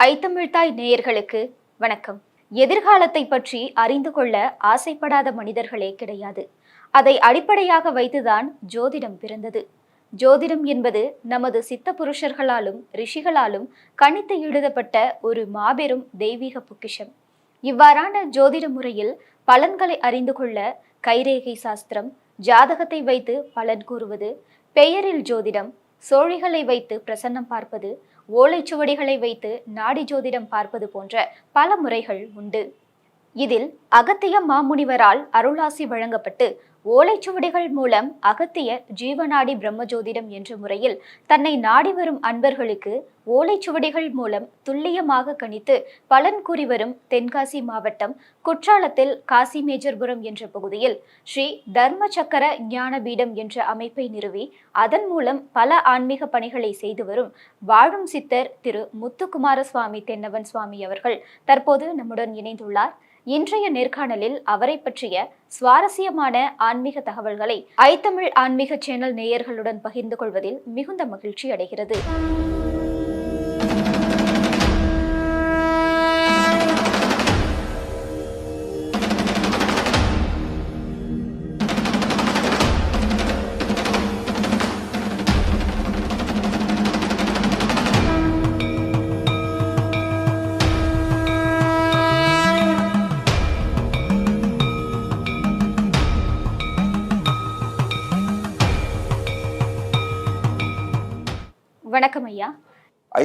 ஐத்தமிழ்தாய் நேயர்களுக்கு வணக்கம். எதிர்காலத்தை பற்றி அறிந்து கொள்ள ஆசைப்படாத மனிதர்களே கிடையாது. அதை அடிப்படையாக வைத்துதான் ஜோதிடம் பிறந்தது. ஜோதிடம் என்பது நமது சித்த புருஷர்களாலும் ரிஷிகளாலும் கணித்து எழுதப்பட்ட ஒரு மாபெரும் தெய்வீக பொக்கிஷம். இவ்வாறான ஜோதிட முறையில் பலன்களை அறிந்து கொள்ள கைரேகை சாஸ்திரம் ஜாதகத்தை வைத்து பலன் கூறுவது பெயரில் ஜோதிடம் சோழிகளை வைத்து பிரசன்னம் பார்ப்பது ஓலைச்சுவடிகளை வைத்து நாடி ஜோதிடம் பார்ப்பது போன்ற பல முறைகள் உண்டு. இதில் அகத்திய மாமுனிவரால் அருளாசி வழங்கப்பட்டு ஓலைச்சுவடிகள் மூலம் அகத்திய ஜீவநாடி பிரம்மஜோதிடம் என்ற முறையில் தன்னை நாடி வரும் அன்பர்களுக்கு ஓலைச்சுவடிகள் மூலம் துல்லியமாக கணித்து பலன் கூறி வரும் தென்காசி மாவட்டம் குற்றாலத்தில் காசி மேஜர்புரம் என்ற பகுதியில் ஸ்ரீ தர்ம சக்கர ஞானபீடம் என்ற அமைப்பை நிறுவி அதன் மூலம் பல ஆன்மீக பணிகளை செய்து வரும் வாழும் சித்தர் திரு முத்துக்குமார சுவாமி தென்னவன் சுவாமி அவர்கள் தற்போது நம்முடன் இணைந்துள்ளார். இன்றைய நேர்காணலில் அவரை பற்றிய சுவாரஸ்யமான ஆன்மீக தகவல்களை ஐத்தமிழ் ஆன்மீக சேனல் நேயர்களுடன் பகிர்ந்து கொள்வதில் மிகுந்த மகிழ்ச்சி அடைகிறது.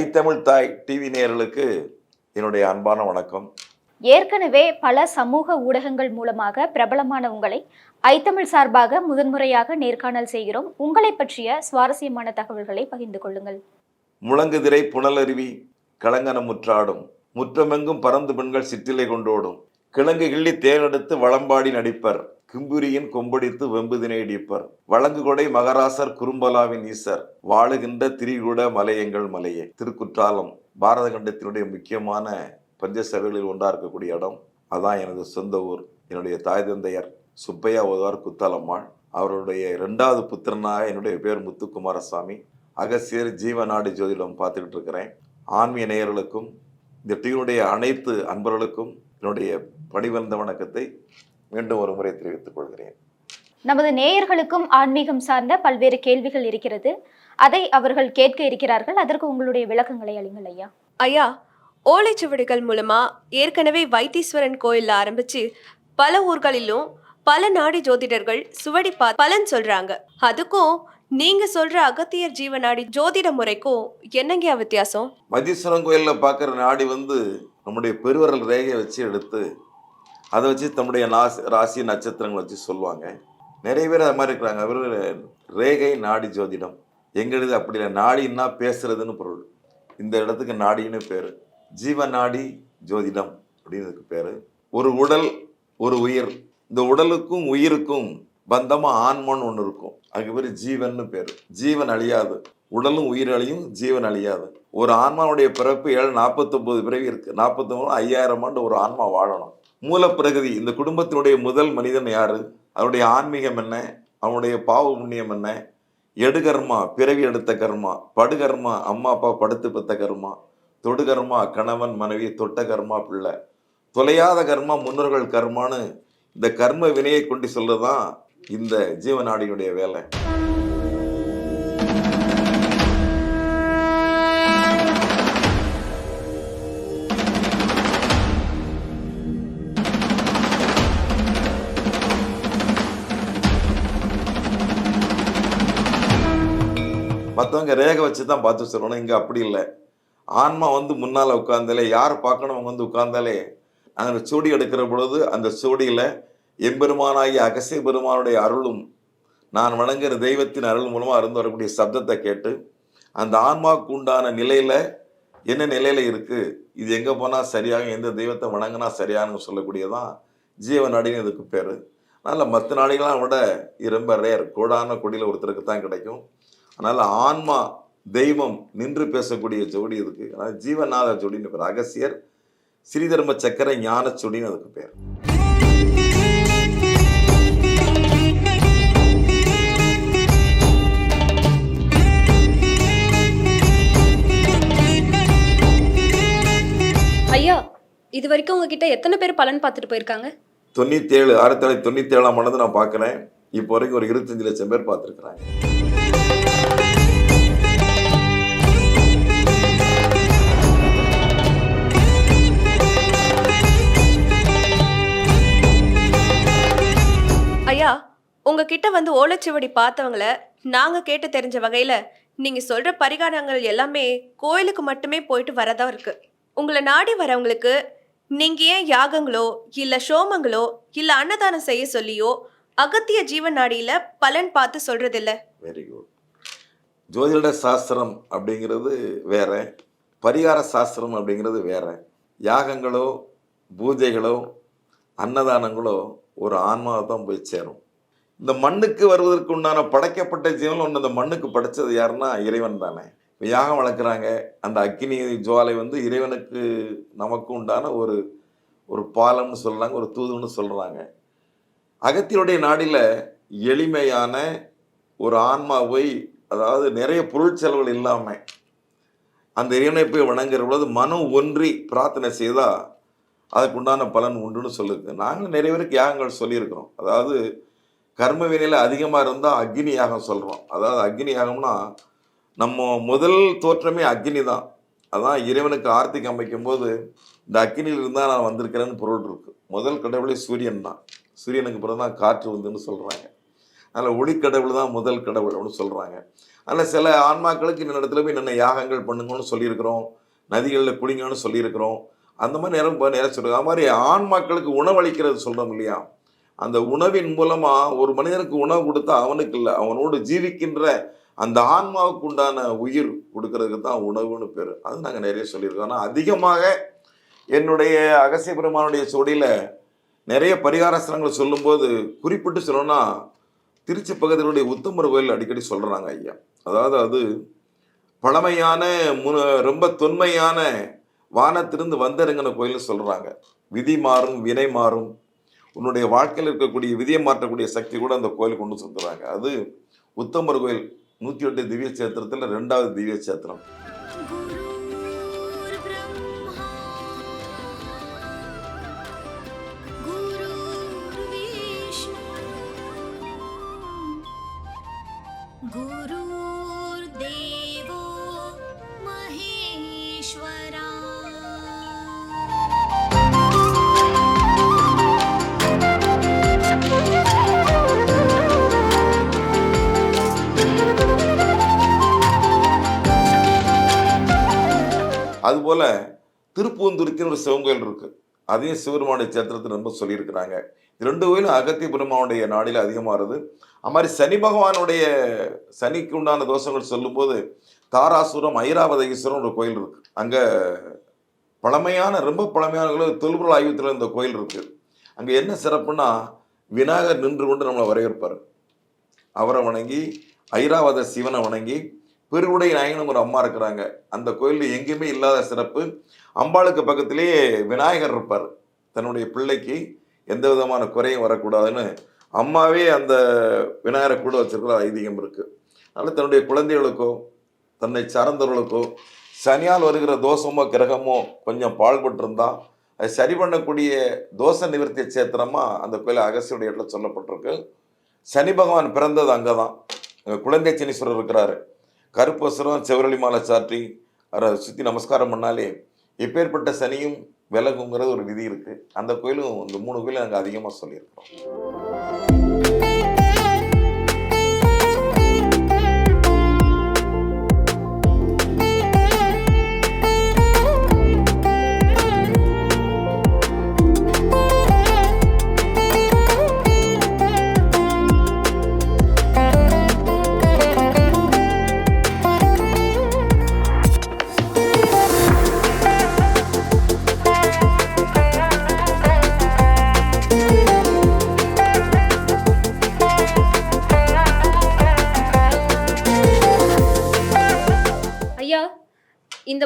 ஐத்தமிழ் தாய் டிவி நேயர்களுக்கு என்னுடைய அன்பான வணக்கம். ஏற்கனவே பல சமூக ஊடகங்கள் மூலமாக பிரபலமான உங்களை ஐத்தமிழ் சார்பாக முதன்முறையாக நேர்காணல் செய்கிறோம். உங்களை பற்றிய சுவாரஸ்யமான தகவல்களை பகிர்ந்து கொள்ளுங்கள். முழங்குதிரை புனலருவி கலங்கன முற்றாடும். முற்றமெங்கும் பறந்து பெண்கள் சிற்றிலை கொண்டோடும். கிழங்கு கிள்ளி தேனெடுத்து வளம்பாடி நடிப்பர். கிம்புரியின் கொம்படித்து வெம்புதினேடிப்பர் இடிப்பர். மகராசர் குறும்பலாவின் ஈசர். வாழுகின்ற திரிகுட மலையங்கள் மலையே. திருக்குற்றாலம் பாரத கண்டத்தினுடைய முக்கியமான பஞ்சசபைகளில் ஒன்றா இருக்கக்கூடிய இடம். அதான் எனது சொந்த ஊர். என்னுடைய தாய் தந்தையர் சுப்பையா ஓதார் குத்தாலம்மாள். அவருடைய இரண்டாவது புத்திரனாக என்னுடைய பேர் முத்துக்குமாரசாமி. அகசியர் ஜீவநாடு ஜோதிடம் பார்த்துக்கிட்டு இருக்கிறேன். ஆன்மீக நேயர்களுக்கும் இந்த டிவியுடைய அனைத்து அன்பர்களுக்கும் என்னுடைய பணிவந்த வணக்கத்தை மீண்டும் ஒரு முறை தெரிவித்துக் கொள்கிறேன். நமது நேயர்களுக்கும் ஆன்மீகம் சார்ந்த பல்வேறு கேள்விகள் இருக்கிறது. அதை அவர்கள் கேட்க இருக்கிறார்கள். அதற்கு உங்களுடைய விளக்கங்களை அளிங்கள் ஐயா. ஐயா ஓலைச்சுவடிகள் மூலமா ஏற்கனவே வைத்தீஸ்வரன் கோயில்ல ஆரம்பிச்சு பல ஊர்களிலும் பல நாடி ஜோதிடர்கள் சுவடி பா பலன் சொல்றாங்க. அதுக்கும் நீங்க சொல்ற அகத்தியர் ஜீவநாடி ஜோதிட முறைக்கும் என்னங்கயா வித்தியாசம்? மதீஸ்வரன் கோயிலில் பார்க்குற நாடி வந்து நம்முடைய பெருவரல் ரேகையை வச்சு எடுத்து அதை வச்சு தம்முடைய நாசி ராசி நட்சத்திரங்களை வச்சு சொல்லுவாங்க. நிறைய பேர் அது மாதிரி இருக்கிறாங்க. அவர் ரேகை நாடி ஜோதிடம். எங்களுது அப்படி இல்லை. நாடின்னா பேசுறதுன்னு பொருள். இந்த இடத்துக்கு நாடின்னு பேர். ஜீவ நாடி ஜோதிடம் அப்படின்றதுக்கு பேர். ஒரு உடல் ஒரு உயிர். இந்த உடலுக்கும் உயிருக்கும் பந்தமாக ஆன்மான்னு ஒன்று இருக்கும். அதுக்கு பேர் ஜீவன்னு பேர். ஜீவன் அழியாது. உடலும் உயிர் அழியும் ஜீவன் அழியாது. ஒரு ஆன்மாவுடைய பிறப்பு ஏழு நாற்பத்தொம்பது பிறவி இருக்குது நாற்பத்தொம்பது ஐயாயிரம் ஆண்டு ஒரு ஆன்மா வாழணும். மூலப்பிரகதி இந்த குடும்பத்தினுடைய முதல் மனிதன் யாரு? அவருடைய ஆன்மீகம் என்ன? அவனுடைய பாவ புண்ணியம் என்ன? எடுகர்மா பிறவி எடுத்த கர்மா படுகர்மா அம்மா அப்பா படுத்து பெத்த கர்மா தொடுகர்மா கணவன் மனைவி தொட்ட கர்மா பிள்ளை. தொலையாத கர்மா முன்னோர்கள் கர்மான்னு இந்த கர்ம வினையை கொண்டு சொல்லதான் இந்த ஜீவநாடியினுடைய வேலை. மற்றவங்க ரேகை வச்சு தான் பார்த்து சொல்லணும் இங்கே அப்படி இல்லை. ஆன்மா வந்து முன்னால் உட்காந்தாலே யார் பார்க்கணும் அவங்க வந்து உட்கார்ந்தாலே நாங்கள் சூடி எடுக்கிற பொழுது அந்த சூடியில் எம்பெருமானாகிய அகசிய பெருமானுடைய அருளும் நான் வணங்குற தெய்வத்தின் அருள் மூலமாக இருந்து வரக்கூடிய சப்தத்தை கேட்டு அந்த ஆன்மாவுக்கு உண்டான நிலையில் என்ன நிலையில் இருக்குது இது எங்கே போனால் சரியாக எந்த தெய்வத்தை வணங்கினா சரியானு சொல்லக்கூடியதான் ஜீவநாடின்னு இதுக்கு பேர். அதனால் மற்ற நாடிகளாம் விட இது ரொம்ப ரேர் கோடான கொடியில் ஒருத்தருக்கு தான் கிடைக்கும். அதனால் ஆன்மா தெய்வம் நின்று பேசக்கூடிய ஜோடி இதுக்கு அதனால் ஜீவநாத ஜோடின்னு பேர். அகசியர் ஸ்ரீதர்ம சக்கர ஞான ஜோடின்னு அதுக்கு பேர். இது வரைக்கும் உங்ககிட்ட எத்தனை பேர் பலன் பார்த்துட்டு போயிருக்காங்க? தொண்ணூற்றி ஏழு ஆயிரத்தி தொள்ளாயிரத்தி தொண்ணூற்றி ஏழாம் ஆண்டு நான் பார்க்குறேன். இப்போ வரைக்கும் ஒரு இருபத்தஞ்சு லட்சம் பேர் பார்த்துருக்குறாங்க. ஐயா உங்ககிட்ட வந்து ஓலைச்சுவடி பார்த்தவங்கள நாங்க கேட்டு தெரிஞ்ச வகையில நீங்க சொல்ற பரிகாரங்கள் எல்லாமே கோயிலுக்கு மட்டுமே போயிட்டு வரதா இருக்கு. உங்களை நாடி வரவங்களுக்கு நீங்க ஏன் யாகங்களோ இல்ல சோமங்களோ இல்ல அன்னதானம் செய்ய சொல்லியோ அகத்திய ஜீவன் நாடியில பலன் பார்த்து சொல்றதில்ல. வெரி குட் ஜோதிட சாஸ்திரம் அப்படிங்கிறது வேற பரிகார சாஸ்திரம் அப்படிங்கிறது வேற. யாகங்களோ பூஜைகளோ அன்னதானங்களோ ஒரு ஆன்மாவை தான் போய் சேரும். இந்த மண்ணுக்கு வருவதற்கு உண்டான படைக்கப்பட்ட ஜீவன் ஒன்று இந்த மண்ணுக்கு படைச்சது யாருன்னா இறைவன் தானே. இப்போ யாகம் வளர்க்குறாங்க அந்த அக்கினி ஜுவாலை வந்து இறைவனுக்கு நமக்கு உண்டான ஒரு ஒரு பாலம்னு சொல்கிறாங்க ஒரு தூதுன்னு சொல்கிறாங்க அகத்தியனுடைய நாடில் எளிமையான ஒரு ஆன்மா போய் அதாவது நிறைய பொருள் செலவுகள் இல்லாமல் அந்த இறைவனை போய் வணங்குற பொழுது மனம் ஒன்றி பிரார்த்தனை செய்தால் அதுக்கு உண்டான பலன் உண்டுன்னு சொல்லுது. நாங்களும் நிறைய பேருக்கு யாகங்கள் சொல்லியிருக்கிறோம். அதாவது கர்ம வினையில் அதிகமாக இருந்தால் அக்னி யாகம் சொல்கிறோம் அதாவது அக்னி யாகம்னா நம்ம முதல் தோற்றமே அக்னி தான். அதான் இறைவனுக்கு ஆர்த்திக்கு அமைக்கும் போது இந்த அக்னியில் இருந்தால் நான் வந்திருக்கிறேன்னு பொருள் இருக்கு. முதல் கடவுளே சூரியன் தான். சூரியனுக்கு பிறகு தான் காற்று வந்துன்னு சொல்கிறாங்க அதில் ஒளிக்கடவுள் தான் முதல் கடவுள் அப்படின்னு சொல்கிறாங்க ஆனால் சில ஆன்மாக்களுக்கு இந்த இடத்துல போய் என்னென்ன யாகங்கள் பண்ணுங்கன்னு சொல்லியிருக்கிறோம் நதிகளில் குளிங்கன்னு சொல்லியிருக்கிறோம் அந்த மாதிரி நேரம் இப்போ நேரம் சொல்லுங்க அது மாதிரி ஆன்மாக்களுக்கு உணவளிக்கிறது சொல்கிறோம் இல்லையா? அந்த உணவின் மூலமாக ஒரு மனிதனுக்கு உணவு கொடுத்தா அவனுக்கு இல்லை அவனோடு ஜீவிக்கின்ற அந்த ஆன்மாவுக்கு உண்டான உயிர் கொடுக்கறதுக்கு தான் உணவுன்னு பேர். அது நாங்கள் நிறைய சொல்லியிருக்கோம். ஆனால் அதிகமாக என்னுடைய அகசிய பெருமானுடைய சுவடியில் நிறைய பரிகாரஸ்தலங்களை சொல்லும்போது குறிப்பிட்டு சொல்லணும்னா திருச்சி பகுதியினுடைய உத்தமர் கோயில் அடிக்கடி சொல்கிறாங்க ஐயா. அதாவது அது பழமையான முன ரொம்ப தொன்மையான வானத்திலிருந்து வந்திறங்கின கோயில்னு சொல்கிறாங்க விதி மாறும் வினை மாறும். உன்னுடைய வாழ்க்கையில் இருக்கக்கூடிய விதியை மாற்றக்கூடிய சக்தி கூட அந்த கோயில் கொண்டு சொல்கிறாங்க அது உத்தமர் கோயில் நூற்றி எட்டு திவ்ய சேத்திரத்தில் ரெண்டாவது திவ்ய சேத்திரம் गुरुर्देवो महेश्वरा அதுபோல் திருப்பூந்துருத்தின்னு ஒரு சிவன் கோயில் இருக்குது அதையும் சிவருமானுடைய சேத்திரத்தில் ரொம்ப சொல்லியிருக்கிறாங்க. இது ரெண்டு கோயிலும் அகத்திய பெருமானுடைய நாடில் அதிகமாகுது அது மாதிரி சனி பகவானுடைய சனிக்கு உண்டான தோஷங்கள் சொல்லும்போது தாராசுரம் ஐராவதீஸ்வரம் ஒரு கோயில் இருக்கு. அங்கே பழமையான ரொம்ப பழமையான தொல்பொருள் ஆய்வத்தில் இந்த கோயில் இருக்கு. அங்கே என்ன சிறப்புன்னா விநாயகர் நின்று கொண்டு நம்மளை வரவேற்பார். அவரை வணங்கி ஐராவத சிவனை வணங்கி பெருவுடை நாயகனும் ஒரு அம்மா இருக்கிறாங்க. அந்த கோயிலில் எங்கேயுமே இல்லாத சிறப்பு. அம்பாளுக்கு பக்கத்திலேயே விநாயகர் இருப்பார். தன்னுடைய பிள்ளைக்கு எந்த விதமான குறையும் வரக்கூடாதுன்னு அம்மாவே அந்த விநாயகரை கூட வச்சிருக்கிற ஐதீகம் இருக்குது அதனால் தன்னுடைய குழந்தைகளுக்கோ தன்னை சார்ந்தவர்களுக்கோ சனியால் வருகிற தோஷமோ கிரகமோ கொஞ்சம் பாழ்பட்டிருந்தா அதை சரி பண்ணக்கூடிய தோஷ நிவர்த்தி சேத்திரமாக அந்த கோயில் அகசியுடைய இடத்துல சொல்லப்பட்டிருக்கு. சனி பகவான் பிறந்தது அங்கே தான் அங்கே குழந்தை சனீஸ்வரர் இருக்கிறாரு. கருப்பசுரம் செவரளி மாலை சாற்றி அவரை சுற்றி நமஸ்காரம் பண்ணாலே எப்பேற்பட்ட சனியும் விலகுங்கிறது ஒரு விதி இருக்குது அந்த கோயிலும் இந்த மூணு கோயிலும் நாங்கள் அதிகமாக சொல்லியிருக்கிறோம்.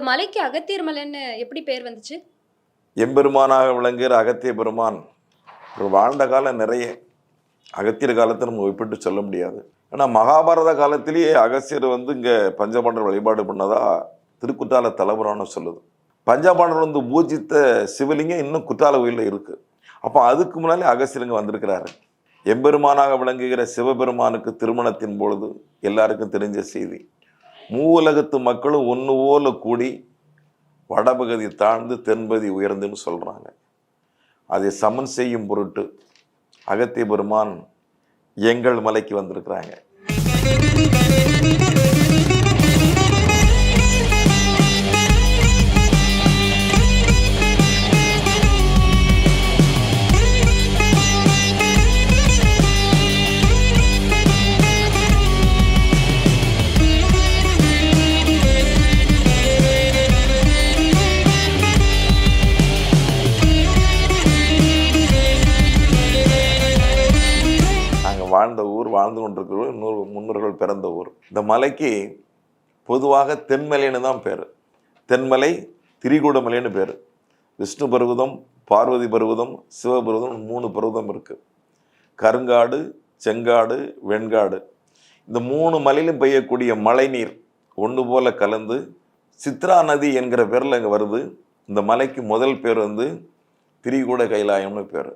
மலைக்கு அகத்தியர் மலைன்னு எப்படி பேர் வந்துச்சு? எம்பெருமானாக விளங்குகிற அகத்திய பெருமான் ஒரு வாழ்ந்த காலம் நிறைய. அகத்தியர் காலத்தை நம்ம ஒப்பிட்டு சொல்ல முடியாது. ஆனால் மகாபாரத காலத்திலேயே அகசியர் வந்து இங்கே பஞ்சபாண்டர் வழிபாடு பண்ணதா திருக்குற்றால தலைவரான சொல்லுது. பஞ்சபாண்டர் வந்து பூஜித்த சிவலிங்கம் இன்னும் குற்றால கோயிலில் இருக்கு. அப்போ அதுக்கு முன்னாலே அகசியருங்க வந்திருக்கிறாரு. எம்பெருமானாக விளங்குகிற சிவபெருமானுக்கு திருமணத்தின் பொழுது எல்லாருக்கும் தெரிஞ்ச செய்தி. மூவுலகத்து மக்களும் ஒன்று போல கூடி வடபகுதி தாழ்ந்து தென்பகுதி உயர்ந்துன்னு சொல்கிறாங்க அதை சமன் செய்யும் பொருட்டு அகத்திய பெருமான் எங்கள் மலைக்கு வந்திருக்கிறாங்க. வாழ்ந்த ஊர் வாழ்ந்து கொண்டிருக்கிற ஊர், இன்னொரு முன்னோர்கள் பிறந்த ஊர். இந்த மலைக்கு பொதுவாக தென்மலைன்னு தான் பேர். தென்மலை திரிகூடமலைன்னு பேர். விஷ்ணு பர்வதம் பார்வதி பர்வதம் சிவபர்வதம் மூணு பர்வதம் இருக்குது கருங்காடு செங்காடு வெண்காடு. இந்த மூணு மலையிலும் பெய்யக்கூடிய மழைநீர் ஒன்று போல கலந்து சித்ரா நதி என்கிற பேரில் இங்கே வருது. இந்த மலைக்கு முதல் பேர் வந்து திரிகூட கைலாயம்னு பேர்.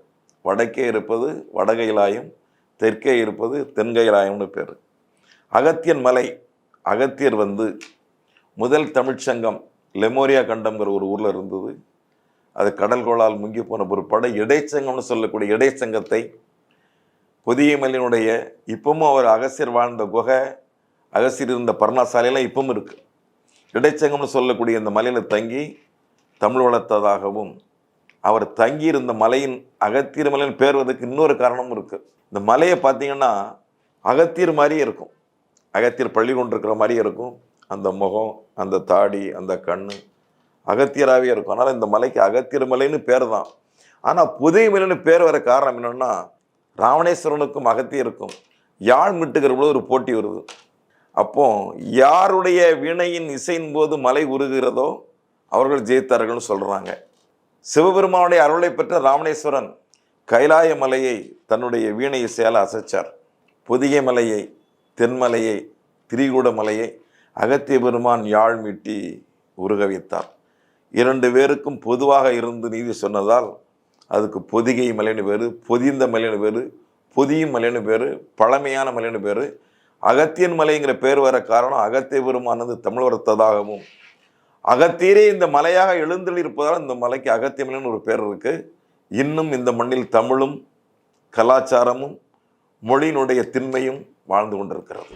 வடக்கே இருப்பது வடகைலாயம் தெற்கே இருப்பது தென்கைலாயம்னு பேர். அகத்தியன் மலை அகத்தியர் வந்து முதல் தமிழ்ச்சங்கம் லெமோரியா கண்டம்ங்கிற ஒரு ஊரில் இருந்தது. அது கடல் கோளால் முங்கி போன பிற்பாடு இடைச்சங்கம்னு சொல்லக்கூடிய இடைச்சங்கத்தை புதிய மலையினுடைய இப்பவும் அவர் அகசியர் வாழ்ந்த குகை அகசியர் இருந்த பர்ணாசாலையெல்லாம் இப்பவும் இருக்குது இடைச்சங்கம்னு சொல்லக்கூடிய இந்த மலையில் தங்கி தமிழ் வளர்த்ததாகவும் அவர் தங்கியிருந்த மலையின் அகத்தியர் மலையின் பேர்வதற்கு இன்னொரு காரணமும் இருக்குது இந்த மலையை பார்த்தீங்கன்னா அகத்தியர் மாதிரியே இருக்கும். அகத்தியர் பள்ளி கொண்டிருக்கிற மாதிரியே இருக்கும். அந்த முகம் அந்த தாடி அந்த கண் அகத்தியராகவே இருக்கும். அதனால் இந்த மலைக்கு அகத்தியர் மலைன்னு பேர் தான். ஆனால் புதை மலைன்னு பேர் வர காரணம் என்னென்னா ராவணேஸ்வரனுக்கும் அகத்தியருக்கும் யாழ் மிட்டுகிற பொழுது ஒரு போட்டி வருது. அப்போ யாருடைய வீணையின் இசையின் போது மலை உருகிறதோ அவர்கள் ஜெயித்தார்கள்னு சொல்கிறாங்க சிவபெருமானுடைய அருளை பெற்ற ராமணேஸ்வரன் கைலாய மலையை தன்னுடைய வீணை இசையால் அசைச்சார். பொதிகை மலையை தென்மலையை திரிகூட மலையை அகத்திய பெருமான் யாழ் மீட்டி உருக வைத்தார் இரண்டு பேருக்கும் பொதுவாக இருந்து நீதி சொன்னதால் அதுக்கு பொதிகை மலைன்னு பேர் பொதிந்த மலைன்னு பேர் பொதியும் மலைன்னு பேர் பழமையான மலைன்னு பேர். அகத்தியன் மலைங்கிற பேர் வர காரணம் அகத்திய பெருமானது தமிழ் வளர்த்ததாகவும் அகத்தியரே இந்த மலையாக எழுந்தளிருப்பதால் இந்த மலைக்கு அகத்தியமலைன்னு ஒரு பேர் இருக்கு. இன்னும் இந்த மண்ணில் தமிழும் கலாச்சாரமும் மொழியினுடைய திண்மையும் வாழ்ந்து கொண்டிருக்கிறது.